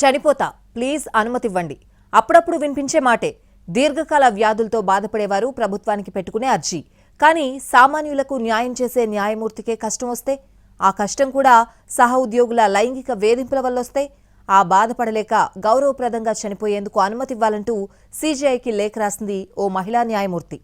చనిపోతా please అనుమతివ్వండి. అప్పుడప్పుడు వినిపించే మాటే. దీర్ఘకాల వ్యాధులతో బాధపడేవారు ప్రభుత్వానికి పెట్టుకునే అర్జీ. కానీ సామాన్యులకు న్యాయం చేసే న్యాయమూర్తికే కష్టం వస్తే? ఆ కష్టం కూడా సహ ఉద్యోగుల లైంగిక వేధింపుల వల్ల వస్తే ఆ బాధపడలేక గౌరవప్రదంగా చనిపోయేందుకు అనుమతివ్వాలంటూ సీజీఐకి లేఖ రాసింది ఓ మహిళా న్యాయమూర్తి.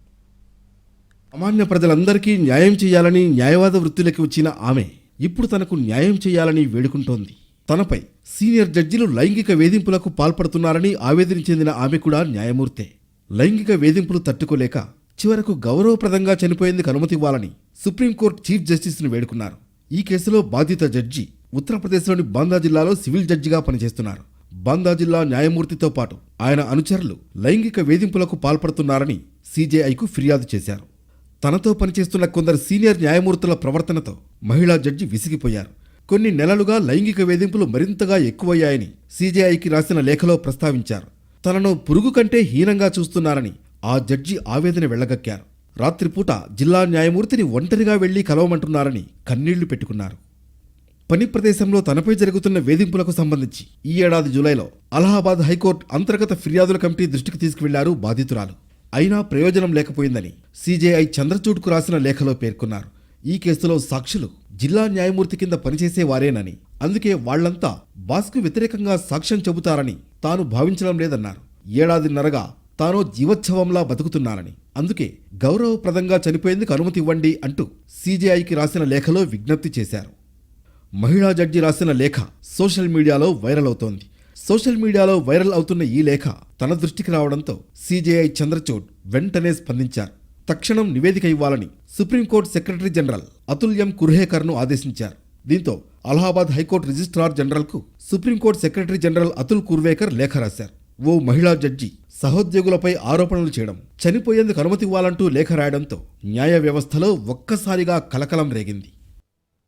సామాన్య ప్రజలందరికీ న్యాయం చేయాలని న్యాయవాద వృత్తిలోకి వచ్చిన ఆమె ఇప్పుడు తనకు న్యాయం చేయాలని వేడుకుంటోంది. తనపై సీనియర్ జడ్జిలు లైంగిక వేధింపులకు పాల్పడుతున్నారని ఆవేదన చెందిన ఆమె కూడా న్యాయమూర్తే. లైంగిక వేధింపులు తట్టుకోలేక చివరకు గౌరవప్రదంగా చనిపోయేందుకు అనుమతి ఇవ్వాలని సుప్రీంకోర్టు చీఫ్ జస్టిస్ను వేడుకున్నారు. ఈ కేసులో బాధిత జడ్జి ఉత్తరప్రదేశ్లోని బాందా జిల్లాలో సివిల్ జడ్జిగా పనిచేస్తున్నారు. బాందా జిల్లా న్యాయమూర్తితో పాటు ఆయన అనుచరులు లైంగిక వేధింపులకు పాల్పడుతున్నారని సీజేఐకు ఫిర్యాదు చేశారు. తనతో పనిచేస్తున్న కొందరు సీనియర్ న్యాయమూర్తుల ప్రవర్తనతో మహిళా జడ్జి విసిగిపోయారు. కొన్ని నెలలుగా లైంగిక వేధింపులు మరింతగా ఎక్కువయ్యాయని సీజేఐకి రాసిన లేఖలో ప్రస్తావించారు. తనను పురుగు కంటే హీనంగా చూస్తున్నారని ఆ జడ్జి ఆవేదన వెళ్ళగక్కారు. రాత్రిపూట జిల్లా న్యాయమూర్తిని ఒంటరిగా వెళ్ళి కలవమంటున్నారని కన్నీళ్ళు పెట్టుకున్నారు. పని ప్రదేశంలో తనపై జరుగుతున్న వేధింపులకు సంబంధించి ఈ ఏడాది జూలైలో అలహాబాద్ హైకోర్టు అంతర్గత ఫిర్యాదుల కమిటీ దృష్టికి తీసుకువెళ్ళారు బాధితురాలు. అయినా ప్రయోజనం లేకపోయిందని సీజేఐ చంద్రచూడ్కు రాసిన లేఖలో పేర్కొన్నారు. ఈ కేసులో సాక్షులు జిల్లా న్యాయమూర్తి కింద పనిచేసే వారేనని. అందుకే వాళ్ళంతా బాస్కు వ్యతిరేకంగా సాక్ష్యం చెబుతారని తాను భావించడం లేదన్నారు. ఏడాదిన్నరగా తాను జీవోత్సవంలా బతుకుతున్నానని. అందుకే గౌరవప్రదంగా చనిపోయేందుకు అనుమతి ఇవ్వండి అంటూ సీజేఐకి రాసిన లేఖలో విజ్ఞప్తి చేశారు. మహిళా జడ్జి రాసిన లేఖ సోషల్ మీడియాలో వైరల్ అవుతోంది. సోషల్ మీడియాలో వైరల్ అవుతున్న ఈ లేఖ తన దృష్టికి రావడంతో సీజేఐ చంద్రచూడ్ వెంటనే స్పందించారు. తక్షణం నివేదిక ఇవ్వాలని సుప్రీంకోర్టు సెక్రటరీ జనరల్ అతుల్యం కుర్హేకర్ను ఆదేశించారు. దీంతో Allahabad high court registrar జనరల్కు supreme court secretary general Atul Kurvekar లేఖ రాశారు. ఓ మహిళా జడ్జి సహోద్యోగులపై ఆరోపణలు చేయడం చనిపోయేందుకు అనుమతి ఇవ్వాలంటూ లేఖ రాయడంతో న్యాయ వ్యవస్థలో ఒక్కసారిగా కలకలం రేగింది.